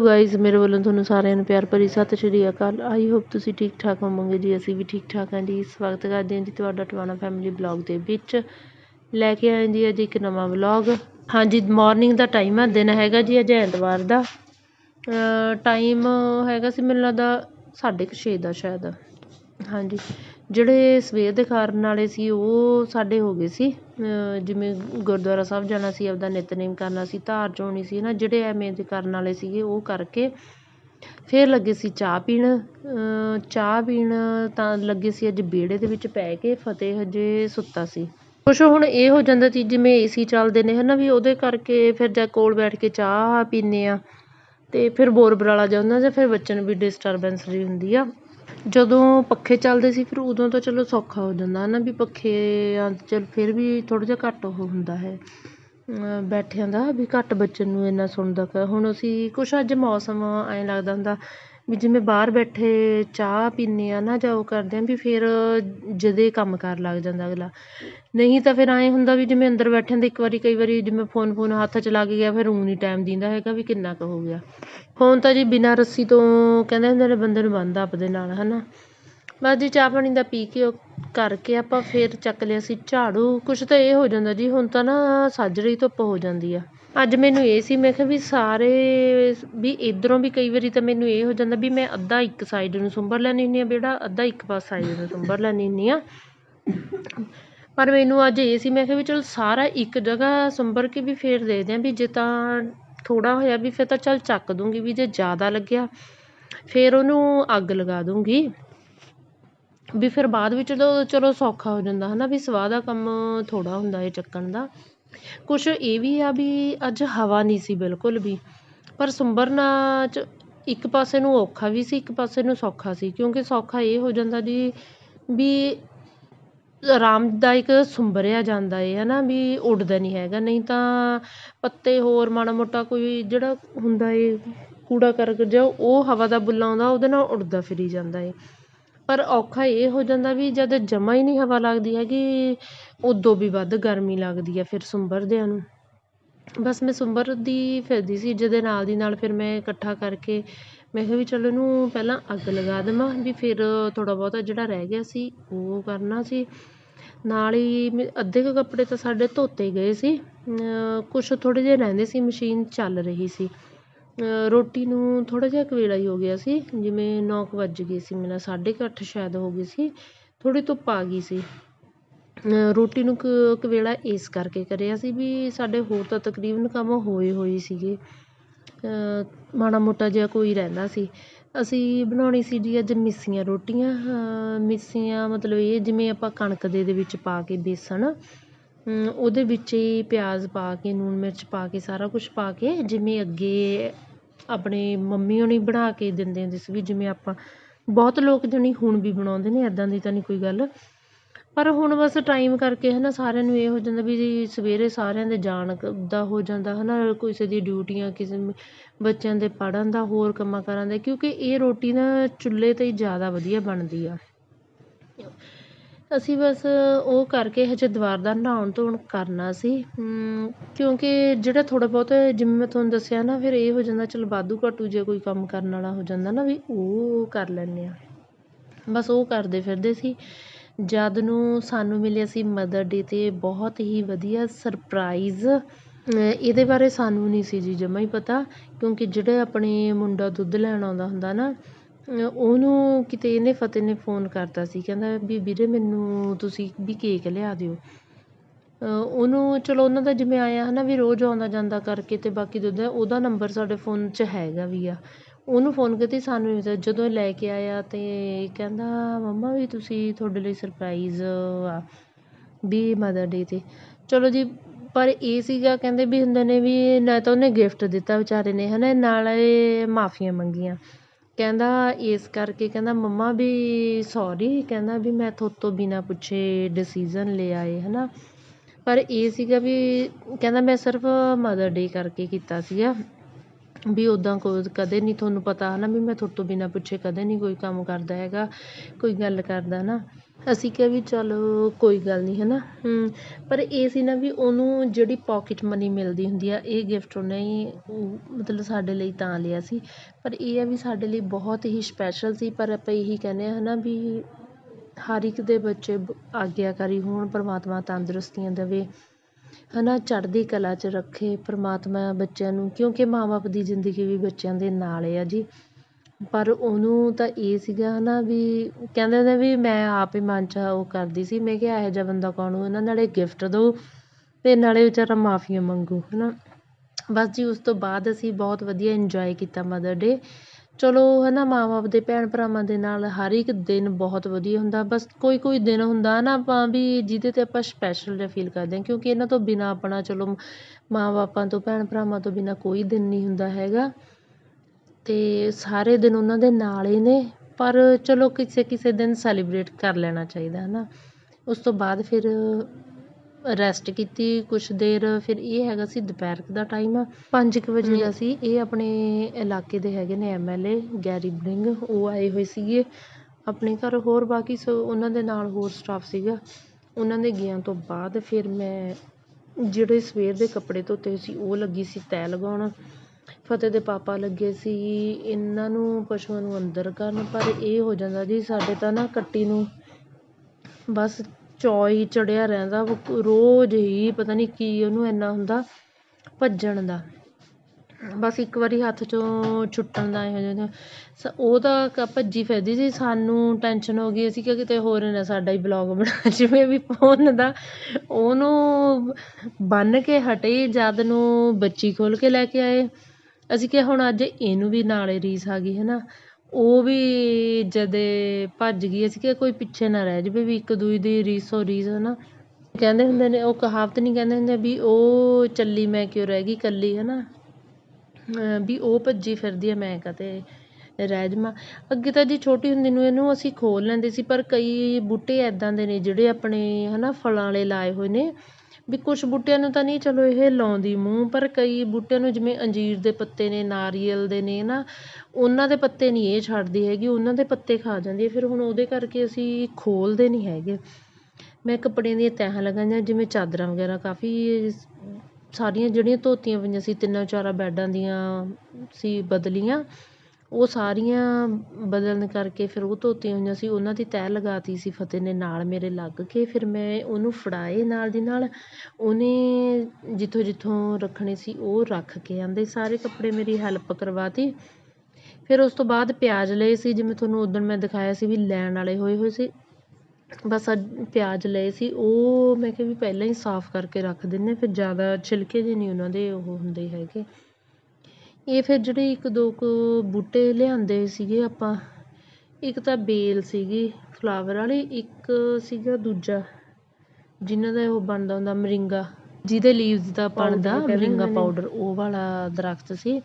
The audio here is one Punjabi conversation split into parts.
ਹੈਲੋ ਗਾਇਜ਼ ਮੇਰੇ ਵੱਲੋਂ ਤੁਹਾਨੂੰ ਸਾਰਿਆਂ ਨੂੰ ਪਿਆਰ ਭਰੀ ਸਤਿ ਸ਼੍ਰੀ ਅਕਾਲ। ਆਈ ਹੋਪ ਤੁਸੀਂ ਠੀਕ ਠਾਕ ਹੋਵੋਗੇ ਜੀ, ਅਸੀਂ ਵੀ ਠੀਕ ਠਾਕ ਹਾਂ ਜੀ। ਸਵਾਗਤ ਕਰਦੇ ਹਾਂ ਜੀ ਤੁਹਾਡਾ ਟਵਾਣਾ ਫੈਮਿਲੀ ਬਲੌਗ ਦੇ ਵਿੱਚ। ਲੈ ਕੇ ਆਏ ਜੀ ਅੱਜ ਇੱਕ ਨਵਾਂ ਵਲੌਗ ਹਾਂਜੀ ਮਾਰਨਿੰਗ ਦਾ ਟਾਈਮ ਆ, ਦਿਨ ਹੈਗਾ ਜੀ ਅੱਜ ਐਤਵਾਰ ਦਾ। ਟਾਈਮ ਹੈਗਾ ਸੀ, ਮੈਨੂੰ ਲੱਗਦਾ ਸਾਢੇ ਕੁ ਛੇ ਦਾ ਸ਼ਾਇਦ। ਹਾਂਜੀ। ਜਿਹੜੇ ਸਵੇਰ ਦੇ ਕਰਨ ਵਾਲੇ ਸੀ, ਉਹ ਸਾਡੇ ਹੋ ਗਏ ਸੀ। ਜਿਵੇਂ ਗੁਰਦੁਆਰਾ ਸਾਹਿਬ ਜਾਣਾ ਸੀ, ਆਪਦਾ ਨਿਤਨੇਮ ਕਰਨਾ ਸੀ, ਧਾਰ ਚੋਣੀ ਸੀ ਨਾ, ਜਿਹੜੇ ਐਵੇਂ ਦੇ ਕਰਨ ਵਾਲੇ ਸੀਗੇ, ਉਹ ਕਰਕੇ ਫਿਰ ਲੱਗੇ ਸੀ ਚਾਹ ਪੀਣ। ਚਾਹ ਪੀਣ ਤਾਂ ਲੱਗੇ ਸੀ, ਅੱਜ ਵਿਹੜੇ ਦੇ ਵਿੱਚ ਪੈ ਕੇ ਫਤਿਹ ਹਜੇ ਸੁੱਤਾ ਸੀ। ਕੁਛ ਹੁਣ ਇਹ ਹੋ ਜਾਂਦਾ ਸੀ, ਜਿਵੇਂ ਏ ਸੀ ਚੱਲਦੇ ਨੇ ਹੈ ਨਾ ਵੀ ਉਹਦੇ ਕਰਕੇ ਫਿਰ ਜਾ ਕੋਲ ਬੈਠ ਕੇ ਚਾਹ ਪੀਂਦੇ ਹਾਂ। ਅਤੇ ਫਿਰ ਬੋਰ ਬਰਾਲਾ ਜਿਹਾ ਹੁੰਦਾ ਜਾਂ ਫਿਰ ਬੱਚੇ ਨੂੰ ਵੀ ਡਿਸਟਰਬੈਂਸ ਜਿਹੀ ਹੁੰਦੀ ਆ। ਜਦੋਂ ਪੱਖੇ ਚੱਲਦੇ ਸੀ, ਫਿਰ ਉਦੋਂ ਤਾਂ ਚਲੋ ਸੌਖਾ ਹੋ ਜਾਂਦਾ ਹੈ ਨਾ ਵੀ ਪੱਖੇ ਚੱਲ ਫਿਰ ਵੀ ਥੋੜ੍ਹਾ ਜਿਹਾ ਘੱਟ ਉਹ ਹੁੰਦਾ ਹੈ। ਬੈਠਿਆਂ ਦਾ ਵੀ ਘੱਟ ਬੱਚੇ ਨੂੰ ਇੰਨਾ ਸੁਣਦਾ ਹੁਣ ਅਸੀਂ ਕੁਛ ਅੱਜ ਮੌਸਮ ਐਂ ਲੱਗਦਾ ਹੁੰਦਾ ਵੀ ਜਿਵੇਂ ਬਾਹਰ ਬੈਠੇ ਚਾਹ ਪੀਂਦੇ ਹਾਂ ਨਾ ਜਾਂ ਉਹ ਕਰਦੇ ਹਾਂ ਵੀ ਫਿਰ ਜਦੇ ਕੰਮ ਕਾਰ ਲੱਗ ਜਾਂਦਾ ਅਗਲਾ। ਨਹੀਂ ਤਾਂ ਫਿਰ ਐਂ ਹੁੰਦਾ ਵੀ ਜਿਵੇਂ ਅੰਦਰ ਬੈਠੇ ਹੁੰਦੇ ਇੱਕ ਵਾਰੀ ਕਈ ਵਾਰੀ ਜਿਵੇਂ ਫੋਨ ਫੋਨ ਹੱਥ 'ਚ ਲੱਗ ਗਿਆ ਫਿਰ ਊਂ ਨਹੀਂ ਟਾਈਮ ਦਿੰਦਾ ਹੈਗਾ ਵੀ ਕਿੰਨਾ ਕੁ ਹੋ ਗਿਆ। ਫੋਨ ਤਾਂ ਜੀ ਬਿਨਾਂ ਰੱਸੀ ਤੋਂ ਕਹਿੰਦੇ ਹੁੰਦੇ ਨੇ ਬੰਦੇ ਨੂੰ ਬੰਨ੍ਹਦਾ ਆਪਦੇ ਨਾਲ ਹੈ ਨਾ ਬਸ ਜੀ ਚਾਹ ਪਾਣੀ ਦਾ ਪੀ ਕੇ ਉਹ ਕਰਕੇ ਆਪਾਂ ਫਿਰ ਚੱਕ ਲਿਆ ਸੀ ਝਾੜੂ। ਕੁਛ ਤਾਂ ਇਹ ਹੋ ਜਾਂਦਾ ਜੀ ਹੁਣ ਤਾਂ ਨਾ ਸਾਜਰੀ ਧੁੱਪ ਹੋ ਜਾਂਦੀ ਆ। ਅੱਜ ਮੈਨੂੰ ਇਹ ਸੀ, ਮੈਂ ਕਿਹਾ ਵੀ ਸਾਰੇ ਵੀ ਇੱਧਰੋਂ ਵੀ ਕਈ ਵਾਰੀ ਤਾਂ ਮੈਨੂੰ ਇਹ ਹੋ ਜਾਂਦਾ ਵੀ ਮੈਂ ਅੱਧਾ ਇੱਕ ਸਾਈਡ ਨੂੰ ਸੁੰਬਰ ਲੈਂਦੀ ਹੁੰਦੀ ਹਾਂ ਵਿਹੜਾ ਅੱਧਾ ਇੱਕ ਪਾਸ ਸਾਈਡ ਨੂੰ ਸੁੰਬਰ ਲੈਂਦੀ ਹੁੰਦੀ ਹਾਂ। ਪਰ ਮੈਨੂੰ ਅੱਜ ਇਹ ਸੀ, ਮੈਂ ਕਿਹਾ ਵੀ ਚਲੋ ਸਾਰਾ ਇੱਕ ਜਗ੍ਹਾ ਸੁੰਬਰ ਕੇ ਵੀ ਫਿਰ ਦੇਖਦੇ ਆ ਵੀ ਜੇ ਤਾਂ ਥੋੜ੍ਹਾ ਹੋਇਆ ਵੀ ਫਿਰ ਤਾਂ ਚੱਲ ਚੱਕ ਦੂੰਗੀ ਵੀ ਜੇ ਜ਼ਿਆਦਾ ਲੱਗਿਆ, ਫਿਰ ਉਹਨੂੰ ਅੱਗ ਲਗਾ ਦੂੰਗੀ। ਵੀ ਫਿਰ ਬਾਅਦ ਵਿੱਚ ਤਾਂ ਚਲੋ ਸੌਖਾ ਹੋ ਜਾਂਦਾ ਹੈ ਨਾ ਵੀ ਸਵਾਹ ਦਾ ਕੰਮ ਥੋੜ੍ਹਾ ਹੁੰਦਾ ਹੈ ਚੱਕਣ ਦਾ। ਕੁਛ ਇਹ ਵੀ ਆ ਵੀ ਅੱਜ ਹਵਾ ਨਹੀਂ ਸੀ ਬਿਲਕੁਲ ਵੀ, ਪਰ ਸੁੰਬਰਨਾ ਚ ਇੱਕ ਪਾਸੇ ਨੂੰ ਔਖਾ ਵੀ ਸੀ, ਇੱਕ ਪਾਸੇ ਨੂੰ ਸੌਖਾ ਸੀ, ਕਿਉਂਕਿ ਸੌਖਾ ਇਹ ਹੋ ਜਾਂਦਾ ਜੀ ਵੀ ਆਰਾਮਦਾਇਕ ਸੁੰਬਰਿਆ ਜਾਂਦਾ ਏ ਨਾ ਵੀ ਉੱਡਦਾ ਨਹੀਂ ਹੈਗਾ, ਨਹੀਂ ਤਾਂ ਪੱਤੇ ਹੋਰ ਮਾੜਾ ਮੋਟਾ ਕੋਈ ਜਿਹੜਾ ਹੁੰਦਾ ਏ ਕੂੜਾ ਕਰਕਟ ਜਿਹਾ ਉਹ ਹਵਾ ਦਾ ਬੁੱਲਾ ਆਉਂਦਾ, ਉਹਦੇ ਨਾਲ ਉੱਡਦਾ ਫਿਰੀ ਜਾਂਦਾ ਏ। ਪਰ ਔਖਾ ਇਹ ਹੋ ਜਾਂਦਾ ਵੀ ਜਦ ਜਮਾ ਹੀ ਨਹੀਂ ਹਵਾ ਲੱਗਦੀ ਹੈਗੀ, ਉਦੋਂ ਵੀ ਵੱਧ ਗਰਮੀ ਲੱਗਦੀ ਹੈ ਫਿਰ ਸੁੰਬਰਦਿਆਂ ਨੂੰ। ਬਸ ਮੈਂ ਸੁੰਬਰਦੀ ਫਿਰਦੀ ਸੀ, ਜਿਹਦੇ ਨਾਲ ਦੀ ਨਾਲ ਫਿਰ ਮੈਂ ਇਕੱਠਾ ਕਰਕੇ ਮੈਂ ਕਿਹਾ ਵੀ ਚਲੋ ਇਹਨੂੰ ਪਹਿਲਾਂ ਅੱਗ ਲਗਾ ਦੇਵਾਂ ਵੀ ਫਿਰ ਥੋੜ੍ਹਾ ਬਹੁਤਾ ਜਿਹੜਾ ਰਹਿ ਗਿਆ ਸੀ, ਉਹ ਕਰਨਾ ਸੀ। ਨਾਲ ਹੀ ਅੱਧੇ ਕੁ ਕੱਪੜੇ ਤਾਂ ਸਾਡੇ ਧੋਤੇ ਗਏ ਸੀ ਕੁਛ ਥੋੜ੍ਹੇ ਜਿਹੇ ਰਹਿੰਦੇ ਸੀ, ਮਸ਼ੀਨ ਚੱਲ ਰਹੀ ਸੀ। ਰੋਟੀ ਨੂੰ ਥੋੜ੍ਹਾ ਜਿਹਾ ਕਵੇਲਾ ਹੀ ਹੋ ਗਿਆ ਸੀ, ਜਿਵੇਂ ਨੌ ਕੁ ਵੱਜ ਗਏ ਸੀ, ਮੇਰਾ ਸਾਢੇ ਕੁ ਅੱਠ ਸ਼ਾਇਦ ਹੋ ਗਈ ਸੀ, ਥੋੜ੍ਹੀ ਧੁੱਪ ਆ ਗਈ ਸੀ। ਰੋਟੀ ਨੂੰ ਕਵੇਲਾ ਇਸ ਕਰਕੇ ਕਰਿਆ ਸੀ ਵੀ ਸਾਡੇ ਹੋਰ ਤਾਂ ਤਕਰੀਬਨ ਕੰਮ ਹੋਏ ਹੋਏ ਸੀਗੇ। ਮਾੜਾ ਮੋਟਾ ਜਿਹਾ ਕੋਈ ਰਹਿੰਦਾ ਸੀ। ਅਸੀਂ ਬਣਾਉਣੀ ਸੀ ਜੀ ਅੱਜ ਮਿੱਸੀਆਂ ਰੋਟੀਆਂ ਮਿੱਸੀਆਂ ਮਤਲਬ ਇਹ ਜਿਵੇਂ ਆਪਾਂ ਕਣਕ ਦੇ ਦੇ ਵਿੱਚ ਪਾ ਕੇ ਬੇਸਣ ਉਹਦੇ ਵਿੱਚ ਹੀ ਪਿਆਜ਼ ਪਾ ਕੇ ਲੂਣ ਮਿਰਚ ਪਾ ਕੇ, ਸਾਰਾ ਕੁਛ ਪਾ ਕੇ ਜਿਵੇਂ ਅੱਗੇ ਆਪਣੇ ਮੰਮੀ ਹੋਣੀ ਬਣਾ ਕੇ ਦਿੰਦੇ ਹੁੰਦੇ ਸੀ ਵੀ ਜਿਵੇਂ ਆਪਾਂ, ਬਹੁਤ ਲੋਕ ਜਣੀ ਹੁਣ ਵੀ ਬਣਾਉਂਦੇ ਨੇ ਇੱਦਾਂ ਦੀ ਤਾਂ ਨਹੀਂ ਕੋਈ ਗੱਲ। ਪਰ ਹੁਣ ਬਸ ਟਾਈਮ ਕਰਕੇ ਹੈ ਨਾ ਸਾਰਿਆਂ ਨੂੰ ਇਹ ਹੋ ਜਾਂਦਾ ਵੀ ਸਵੇਰੇ ਸਾਰਿਆਂ ਦੇ ਜਾਣ ਦਾ ਹੋ ਜਾਂਦਾ ਹੈ ਨਾ ਕਿਸੇ ਦੀ ਡਿਊਟੀਆਂ ਕਿਸੇ ਬੱਚਿਆਂ ਦੇ ਪੜ੍ਹਨ ਦਾ, ਹੋਰ ਕੰਮਾਂ ਕਾਰਾਂ ਦਾ, ਕਿਉਂਕਿ ਇਹ ਰੋਟੀ ਨਾ ਚੁੱਲ੍ਹੇ 'ਤੇ ਹੀ ਜ਼ਿਆਦਾ ਵਧੀਆ ਬਣਦੀ ਆ। ਅਸੀਂ ਬਸ ਉਹ ਕਰਕੇ ਹਜੇ ਦੁਬਾਰ ਦਾ ਨਹਾਉਣ ਧੋਣ ਕਰਨਾ ਸੀ। ਕਿਉਂਕਿ ਜਿਹੜਾ ਥੋੜ੍ਹਾ ਬਹੁਤ ਜਿਵੇਂ ਮੈਂ ਤੁਹਾਨੂੰ ਦੱਸਿਆ ਨਾ, ਫਿਰ ਇਹ ਹੋ ਜਾਂਦਾ, ਚਲ ਵਾਧੂ ਘਾਟੂ ਜੇ ਕੋਈ ਕੰਮ ਕਰਨ ਵਾਲਾ ਹੋ ਜਾਂਦਾ ਨਾ, ਵੀ ਉਹ ਕਰ ਲੈਂਦੇ ਹਾਂ। ਬਸ ਉਹ ਕਰਦੇ ਫਿਰਦੇ ਸੀ। ਜਦ ਨੂੰ ਸਾਨੂੰ ਮਿਲਿਆ ਸੀ ਮਦਰ ਡੇ 'ਤੇ ਬਹੁਤ ਹੀ ਵਧੀਆ ਸਰਪ੍ਰਾਈਜ਼ ਇਹਦੇ ਬਾਰੇ ਸਾਨੂੰ ਨਹੀਂ ਸੀ ਜੀ ਜਮਾ ਹੀ ਪਤਾ, ਕਿਉਂਕਿ ਜਿਹੜੇ ਆਪਣੇ ਮੁੰਡਾ ਦੁੱਧ ਲੈਣ ਆਉਂਦਾ ਹੁੰਦਾ ਨਾ ਉਹਨੂੰ ਕਿਤੇ ਇਹਨੇ ਫਤਿਹ ਨੇ ਫੋਨ ਕਰਤਾ ਸੀ, ਕਹਿੰਦਾ ਵੀ ਵੀਰੇ ਮੈਨੂੰ ਤੁਸੀਂ ਵੀ ਕੇਕ ਲਿਆ ਦਿਓ। ਉਹਨੂੰ ਚਲੋ ਉਹਨਾਂ ਦਾ ਜਿਵੇਂ ਆਇਆ ਹੈ ਨਾ ਵੀ ਰੋਜ਼ ਆਉਂਦਾ ਜਾਂਦਾ ਕਰਕੇ ਅਤੇ ਬਾਕੀ ਦੁੱਧ ਉਹਦਾ ਨੰਬਰ ਸਾਡੇ ਫੋਨ 'ਚ ਹੈਗਾ ਵੀ ਆ, ਉਹਨੂੰ ਫੋਨ ਕੀਤੀ ਸਾਨੂੰ ਜਦੋਂ ਇਹ ਲੈ ਕੇ ਆਇਆ ਤਾਂ ਕਹਿੰਦਾ, ਮੰਮਾ ਵੀ ਤੁਸੀਂ ਤੁਹਾਡੇ ਲਈ ਸਰਪ੍ਰਾਈਜ਼ ਆ ਵੀ ਮਦਰ ਡੇ 'ਤੇ। ਚਲੋ ਜੀ, ਪਰ ਇਹ ਸੀਗਾ ਕਹਿੰਦੇ ਵੀ ਹੁੰਦੇ ਨੇ ਵੀ ਨਾ ਤਾਂ ਉਹਨੇ ਗਿਫਟ ਦਿੱਤਾ ਵਿਚਾਰੇ ਨੇ ਹੈ ਨਾ ਨਾਲੇ ਮਾਫੀਆਂ ਮੰਗੀਆਂ। ਕਹਿੰਦਾ ਇਸ ਕਰਕੇ ਕਹਿੰਦਾ, ਮੰਮਾ ਵੀ ਸੋਰੀ ਕਹਿੰਦਾ ਵੀ ਮੈਂ ਤੋਂ ਬਿਨਾਂ ਪੁੱਛੇ ਡਿਸੀਜ਼ਨ ਲਿਆ ਏ ਹੈ ਨਾ ਪਰ ਇਹ ਸੀਗਾ ਵੀ ਕਹਿੰਦਾ ਮੈਂ ਸਿਰਫ ਮਦਰ ਡੇ ਕਰਕੇ ਕੀਤਾ ਸੀਗਾ ਵੀ ਉੱਦਾਂ ਕੋਈ ਕਦੇ ਨਹੀਂ ਤੁਹਾਨੂੰ ਪਤਾ ਹੈ ਨਾ ਵੀ ਮੈਂ ਤੁਹਾਡੇ ਤੋਂ ਬਿਨਾਂ ਪੁੱਛੇ ਕਦੇ ਨਹੀਂ ਕੋਈ ਕੰਮ ਕਰਦਾ ਹੈਗਾ, ਕੋਈ ਗੱਲ ਕਰਦਾ ਨਾ ਅਸੀਂ ਕਿਹਾ ਵੀ ਚਲੋ ਕੋਈ ਗੱਲ ਨਹੀਂ ਹੈ ਨਾ ਪਰ ਇਹ ਸੀ ਨਾ ਵੀ ਉਹਨੂੰ ਜਿਹੜੀ ਪੋਕਿਟ ਮਨੀ ਮਿਲਦੀ ਹੁੰਦੀ ਆ, ਇਹ ਗਿਫਟ ਉਹਨੇ ਮਤਲਬ ਸਾਡੇ ਲਈ ਤਾਂ ਲਿਆ ਸੀ। ਪਰ ਇਹ ਆ ਵੀ ਸਾਡੇ ਲਈ ਬਹੁਤ ਹੀ ਸਪੈਸ਼ਲ ਸੀ, ਪਰ ਆਪਾਂ ਇਹੀ ਕਹਿੰਦੇ ਹਾਂ ਹੈ ਨਾ ਵੀ ਹਰ ਇੱਕ ਦੇ ਬੱਚੇ ਆਗਿਆਕਾਰੀ ਹੋਣ, ਪਰਮਾਤਮਾ ਤੰਦਰੁਸਤੀਆਂ ਦੇਵੇ ਹੈ ਨਾ ਚੜ੍ਹਦੀ ਕਲਾ 'ਚ ਰੱਖੇ ਪਰਮਾਤਮਾ ਬੱਚਿਆਂ ਨੂੰ, ਕਿਉਂਕਿ ਮਾਂ ਬਾਪ ਦੀ ਜ਼ਿੰਦਗੀ ਵੀ ਬੱਚਿਆਂ ਦੇ ਨਾਲ ਆ ਜੀ। ਪਰ ਉਹਨੂੰ ਤਾਂ ਇਹ ਸੀਗਾ ਹੈ ਨਾ ਵੀ ਕਹਿੰਦੇ ਹੁੰਦੇ ਵੀ ਮੈਂ ਆਪ ਹੀ ਮਨ 'ਚ ਉਹ ਕਰਦੀ ਸੀ, ਮੈਂ ਕਿਹਾ ਇਹੋ ਜਿਹਾ ਬੰਦਾ ਕੌਣ ਹੋਊ, ਇਹਨਾਂ ਨਾਲੇ ਗਿਫਟ ਦਿਓ ਅਤੇ ਨਾਲੇ ਵਿਚਾਰਾ ਮਾਫੀਆਂ ਮੰਗੂ ਹੈ ਨਾ ਬਸ ਜੀ, ਉਸ ਤੋਂ ਬਾਅਦ ਅਸੀਂ ਬਹੁਤ ਵਧੀਆ ਇੰਜੋਏ ਕੀਤਾ ਮਦਰ ਡੇ ਚਲੋ ਹੈ ਨਾ ਮਾਂ ਬਾਪ ਦੇ ਭੈਣ ਭਰਾਵਾਂ ਦੇ ਨਾਲ ਹਰ ਇੱਕ ਦਿਨ ਬਹੁਤ ਵਧੀਆ ਹੁੰਦਾ। ਬਸ ਕੋਈ ਕੋਈ ਦਿਨ ਹੁੰਦਾ ਹੈ ਨਾ ਆਪਾਂ ਵੀ ਜਿਹਦੇ 'ਤੇ ਆਪਾਂ ਸਪੈਸ਼ਲ ਜਿਹਾ ਫੀਲ ਕਰਦੇ ਹਾਂ, ਕਿਉਂਕਿ ਇਹਨਾਂ ਤੋਂ ਬਿਨਾਂ ਆਪਣਾ ਚਲੋ ਮਾਂ ਬਾਪਾਂ ਤੋਂ ਭੈਣ ਭਰਾਵਾਂ ਤੋਂ ਬਿਨਾਂ ਕੋਈ ਦਿਨ ਨਹੀਂ ਹੁੰਦਾ ਹੈਗਾ। ਅਤੇ ਸਾਰੇ ਦਿਨ ਉਹਨਾਂ ਦੇ ਨਾਲ ਹੀ ਨੇ ਪਰ ਚਲੋ ਕਿਸੇ ਕਿਸੇ ਦਿਨ ਸੈਲੀਬ੍ਰੇਟ ਕਰ ਲੈਣਾ ਚਾਹੀਦਾ ਹੈ ਨਾ ਉਸ ਤੋਂ ਬਾਅਦ ਫਿਰ ਰੈਸਟ ਕੀਤੀ ਕੁਛ ਦੇਰ ਫਿਰ ਇਹ ਹੈਗਾ ਸੀ ਦੁਪਹਿਰ ਦਾ ਟਾਈਮ ਪੰਜ ਕੁ ਵਜੇ ਦਾ ਸੀ ਇਹ ਆਪਣੇ ਇਲਾਕੇ ਦੇ ਹੈਗੇ ਨੇ M L A Garry Birring ਉਹ ਆਏ ਹੋਏ ਸੀਗੇ। ਆਪਣੇ ਘਰ ਹੋਰ ਬਾਕੀ ਸੋ ਉਹਨਾਂ ਦੇ ਨਾਲ ਹੋਰ ਸਟਾਫ ਸੀਗਾ। ਉਹਨਾਂ ਦੇ ਗਿਆ ਤੋਂ ਬਾਅਦ ਫਿਰ ਮੈਂ ਜਿਹੜੇ ਸਵੇਰ ਦੇ ਕੱਪੜੇ ਧੋਤੇ ਸੀ ਉਹ ਲੱਗੀ ਸੀ ਤੈਅ ਲਗਾਉਣ। ਫਤਿਹ ਦੇ ਪਾਪਾ ਲੱਗੇ ਸੀ, ਇਹਨਾਂ ਨੂੰ ਪਸ਼ੂਆਂ ਨੂੰ ਅੰਦਰ ਕਰਨ, ਪਰ ਇਹ ਹੋ ਜਾਂਦਾ ਜੀ ਸਾਡੇ ਤਾਂ ਨਾ ਕੱਟੀ ਨੂੰ ਬਸ ਚੌ ਹੀ ਚੜਿਆ ਰਹਿੰਦਾ ਰੋਜ਼ ਹੀ ਪਤਾ ਨਹੀਂ ਕੀ ਉਹਨੂੰ ਇੰਨਾ ਹੁੰਦਾ ਭੱਜਣ ਦਾ। ਬਸ ਇੱਕ ਵਾਰੀ ਹੱਥ 'ਚੋਂ ਛੁੱਟਣ ਦਾ ਇਹੋ ਜਿਹਾ ਉਹ ਤਾਂ ਭੱਜੀ ਫਿਰਦੀ ਸੀ, ਸਾਨੂੰ ਟੈਨਸ਼ਨ ਹੋ ਗਈ, ਅਸੀਂ ਕਿਹਾ ਕਿਤੇ ਹੋਰ ਨਾ ਸਾਡਾ ਹੀ ਬਲੌਗ ਬਣਾ ਜਿਵੇਂ ਵੀ ਫੋਨ ਦਾ। ਉਹਨੂੰ ਬੰਨ ਕੇ ਹਟੇ, ਜਦ ਨੂੰ ਬੱਚੀ ਖੋਲ ਕੇ ਲੈ ਕੇ ਆਏ। ਅਸੀਂ ਕਿਹਾ ਹੁਣ ਅੱਜ ਇਹਨੂੰ ਵੀ ਨਾਲੇ ਰੀਸ ਆ ਗਈ ਹੈ ਨਾ ਉਹ ਵੀ ਜਦੇ ਭੱਜ ਗਈ, ਅਸੀਂ ਕਿਹਾ ਕੋਈ ਪਿੱਛੇ ਨਾ ਰਹਿ ਜਾਵੇ ਵੀ ਇੱਕ ਦੂਜੇ ਦੀ ਰੀਸੋ ਰੀਸ ਹੈ ਨਾ ਕਹਿੰਦੇ ਹੁੰਦੇ ਨੇ, ਉਹ ਕਹਾਵਤ ਨਹੀਂ ਕਹਿੰਦੇ ਹੁੰਦੇ ਵੀ ਉਹ ਚੱਲੀ ਮੈਂ ਕਿਉਂ ਰਹਿ ਗਈ ਇਕੱਲੀ ਹੈ ਨਾ ਵੀ ਉਹ ਭੱਜੀ ਫਿਰਦੀ ਹੈ ਮੈਂ ਕਦੇ ਰਹਿ ਜਾਵਾਂ। ਅੱਗੇ ਤਾਂ ਜੀ ਛੋਟੀ ਹੁੰਦੀ ਨੂੰ ਇਹਨੂੰ ਅਸੀਂ ਖੋਲ ਲੈਂਦੇ ਸੀ, ਪਰ ਕਈ ਬੂਟੇ ਇੱਦਾਂ ਦੇ ਨੇ ਜਿਹੜੇ ਆਪਣੇ ਹੈ ਨਾ ਫਲਾਂ ਵਾਲੇ ਲਾਏ ਹੋਏ ਨੇ। ਵੀ ਕੁਛ ਬੂਟਿਆਂ ਨੂੰ ਤਾਂ ਨਹੀਂ, ਚਲੋ ਇਹ ਲਾਉਂਦੀ ਮੂੰਹ, ਪਰ ਕਈ ਬੂਟਿਆਂ ਨੂੰ ਜਿਵੇਂ ਅੰਜੀਰ ਦੇ ਪੱਤੇ ਨੇ, ਨਾਰੀਅਲ ਦੇ ਨੇ ਨਾ, ਉਹਨਾਂ ਦੇ ਪੱਤੇ ਨਹੀਂ ਇਹ ਛੱਡਦੀ ਹੈਗੀ, ਉਹਨਾਂ ਦੇ ਪੱਤੇ ਖਾ ਜਾਂਦੀ ਹੈ। ਫਿਰ ਹੁਣ ਉਹਦੇ ਕਰਕੇ ਅਸੀਂ ਖੋਲ੍ਹਦੇ ਨਹੀਂ ਹੈਗੇ। ਮੈਂ ਕੱਪੜਿਆਂ ਦੀਆਂ ਤਹਿਆਂ ਲਗਾਈਆਂ, ਜਿਵੇਂ ਚਾਦਰਾਂ ਵਗੈਰਾ, ਕਾਫੀ ਸਾਰੀਆਂ ਜਿਹੜੀਆਂ ਧੋਤੀਆਂ ਪਈਆਂ ਸੀ, ਤਿੰਨਾਂ ਚਾਰਾਂ ਬੈਡਾਂ ਦੀਆਂ ਸੀ ਬਦਲੀਆਂ। ਉਹ ਸਾਰੀਆਂ ਬਦਲਣ ਕਰਕੇ ਫਿਰ ਉਹ ਧੋਤੀਆਂ ਹੋਈਆਂ ਸੀ, ਉਹਨਾਂ ਦੀ ਤਹਿ ਲਗਾਤੀ ਸੀ ਫਤਿਹ ਨੇ ਨਾਲ ਮੇਰੇ ਲੱਗ ਕੇ। ਫਿਰ ਮੈਂ ਉਹਨੂੰ ਫੜਾਏ ਨਾਲ ਦੀ ਨਾਲ। ਉਹਨੇ ਜਿੱਥੋਂ ਜਿੱਥੋਂ ਰੱਖਣੇ ਸੀ, ਉਹ ਰੱਖ ਕੇ ਆਂਦੇ ਸਾਰੇ ਕੱਪੜੇ ਮੇਰੀ ਹੈਲਪ ਕਰਵਾ ਤੀ ਫਿਰ ਉਸ ਤੋਂ ਬਾਅਦ ਪਿਆਜ਼ ਲਏ ਸੀ, ਜਿਵੇਂ ਤੁਹਾਨੂੰ ਉਦੋਂ ਮੈਂ ਦਿਖਾਇਆ ਸੀ ਵੀ ਲੈਣ ਵਾਲੇ ਹੋਏ ਹੋਏ ਸੀ। ਬਸ ਪਿਆਜ਼ ਲਏ ਸੀ, ਉਹ ਮੈਂ ਕਿਹਾ ਵੀ ਪਹਿਲਾਂ ਹੀ ਸਾਫ਼ ਕਰਕੇ ਰੱਖ ਦਿੰਦੇ ਫਿਰ ਜ਼ਿਆਦਾ ਛਿਲਕੇ ਜਿਹੇ ਨਹੀਂ ਉਹਨਾਂ ਦੇ ਉਹ ਹੁੰਦੇ ਹੈਗੇ। ਇਹ ਫਿਰ ਜਿਹੜੇ ਇੱਕ ਦੋ ਕੁ ਬੂਟੇ ਲਿਆਂਦੇ ਸੀਗੇ ਆਪਾਂ ਇੱਕ ਤਾਂ ਬੇਲ ਸੀਗੀ ਫਲਾਵਰ ਵਾਲੀ ਇੱਕ ਸੀਗਾ ਦੂਜਾ ਜਿਨ੍ਹਾਂ ਦਾ ਉਹ ਬਣਦਾ ਹੁੰਦਾ ਮਰਿੰਗਾ ਜਿਹਦੇ ਲੀਵਸ ਦਾ ਬਣਦਾ ਮਰਿੰਗਾ ਪਾਊਡਰ ਉਹ ਵਾਲਾ ਦਰਖਤ ਸੀ।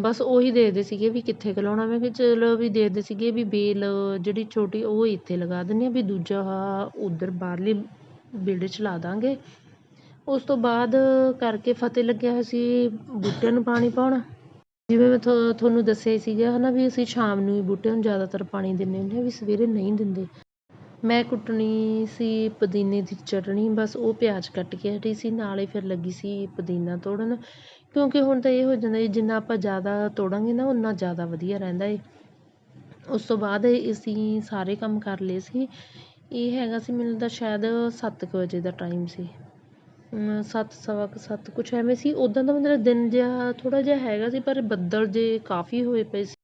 ਬਸ ਉਹੀ ਦੇਖਦੇ ਸੀਗੇ ਵੀ ਕਿੱਥੇ ਕੁ ਲਾਉਣਾ ਮੈਂ ਕਿਹਾ ਚਲੋ ਵੀ ਦੇਖਦੇ ਸੀਗੇ ਵੀ ਬੇਲ ਜਿਹੜੀ ਛੋਟੀ ਉਹ ਇੱਥੇ ਲਗਾ ਦਿੰਦੇ ਹਾਂ ਵੀ ਦੂਜਾ ਉੱਧਰ ਬਾਹਰਲੇ ਵਿਹੜੇ 'ਚ ਲਾ ਦਾਂਗੇ। ਉਸ ਤੋਂ ਬਾਅਦ ਕਰਕੇ ਫਤਿਹ ਲੱਗਿਆ ਹੋਇਆ ਸੀ ਬੂਟਿਆਂ ਨੂੰ ਪਾਣੀ ਪਾਉਣਾ। ਜਿਵੇਂ ਮੈਂ ਥੋ, ਤੁਹਾਨੂੰ ਦੱਸਿਆ ਹੀ ਸੀਗਾ ਹੈ ਨਾ ਵੀ ਅਸੀਂ ਸ਼ਾਮ ਨੂੰ ਹੀ ਬੂਟਿਆਂ ਨੂੰ ਜ਼ਿਆਦਾਤਰ ਪਾਣੀ ਦਿੰਦੇ ਹੁੰਦੇ ਹਾਂ ਵੀ ਸਵੇਰੇ ਨਹੀਂ ਦਿੰਦੇ। ਮੈਂ ਕੁੱਟਣੀ ਸੀ, ਪੁਦੀਨੇ ਦੀ ਚਟਣੀ, ਬਸ ਉਹ ਪਿਆਜ਼ ਕੱਟ ਕੇ ਹਟੀ ਸੀ, ਨਾਲ ਹੀ ਫਿਰ ਲੱਗੀ ਸੀ ਪੁਦੀਨਾ ਤੋੜਨ। ਕਿਉਂਕਿ ਹੁਣ ਤਾਂ ਇਹ ਹੋ ਜਾਂਦਾ ਜੀ, ਜਿੰਨਾ ਆਪਾਂ ਜ਼ਿਆਦਾ ਤੋੜਾਂਗੇ ਨਾ ਉਨਾ ਜ਼ਿਆਦਾ ਵਧੀਆ ਰਹਿੰਦਾ ਏ। ਉਸ ਤੋਂ ਬਾਅਦ ਅਸੀਂ ਸਾਰੇ ਕੰਮ ਕਰ ਲਏ ਸੀ। ਇਹ ਹੈਗਾ ਸੀ ਮੈਨੂੰ ਤਾਂ ਸ਼ਾਇਦ ਸੱਤ ਕੁ ਵਜੇ ਦਾ ਟਾਈਮ ਸੀ। ਸੱਤ, ਸਵਾ ਕੁ ਸੱਤ, ਕੁਛ ਐਵੇਂ ਸੀ। ਉੱਦਾਂ ਦਾ ਮਤਲਬ ਦਿਨ ਜਿਹਾ ਥੋੜ੍ਹਾ ਜਿਹਾ ਹੈਗਾ ਸੀ, ਪਰ ਬੱਦਲ ਜੇ ਕਾਫੀ ਹੋਏ ਪਏ ਸੀ।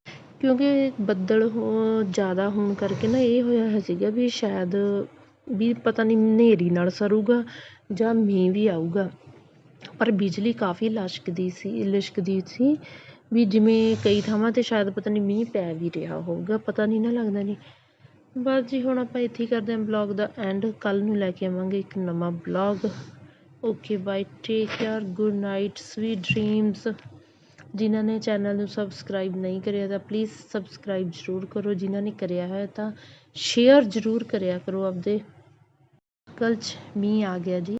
ਕਿਉਂਕਿ ਬੱਦਲ ਹੋ, ਜ਼ਿਆਦਾ ਹੋਣ ਕਰਕੇ ਨਾ ਇਹ ਹੋਇਆ ਹੋਇਆ ਸੀਗਾ ਵੀ ਸ਼ਾਇਦ ਵੀ ਪਤਾ ਨਹੀਂ ਹਨੇਰੀ ਨਾਲ ਸਰੂਗਾ ਜਾਂ ਮੀਂਹ ਵੀ ਆਊਗਾ। ਪਰ ਬਿਜਲੀ ਕਾਫੀ ਲਸ਼ਕਦੀ ਸੀ, ਲਿਸ਼ਕਦੀ ਸੀ ਵੀ ਜਿਵੇਂ ਕਈ ਥਾਵਾਂ 'ਤੇ ਸ਼ਾਇਦ ਪਤਾ ਨਹੀਂ ਮੀਂਹ ਪੈ ਵੀ ਰਿਹਾ ਹੋਊਗਾ, ਪਤਾ ਨਹੀਂ ਨਾ ਲੱਗਦਾ ਨਹੀਂ। ਬਸ ਜੀ, ਹੁਣ ਆਪਾਂ ਇੱਥੇ ਹੀ ਕਰਦੇ ਹਾਂ ਬਲੋਗ ਦਾ ਐਂਡ। ਕੱਲ੍ਹ ਨੂੰ ਲੈ ਕੇ ਆਵਾਂਗੇ ਇੱਕ ਨਵਾਂ blog. Okay bye take care good night sweet dreams ਜਿਨ੍ਹਾਂ ਨੇ ਚੈਨਲ ਨੂੰ ਸਬਸਕ੍ਰਾਈਬ ਨਹੀਂ ਕਰਿਆ ਤਾਂ ਪਲੀਜ਼ ਸਬਸਕ੍ਰਾਈਬ ਜ਼ਰੂਰ ਕਰੋ। ਜਿਨ੍ਹਾਂ ਨੇ ਕਰਿਆ ਹੈ ਤਾਂ ਸ਼ੇਅਰ ਜ਼ਰੂਰ ਕਰਿਆ ਕਰੋ ਆਪਦੇ। ਕੱਲ੍ਹ 'ਚ ਮੀਂਹ ਆ ਗਿਆ ਜੀ।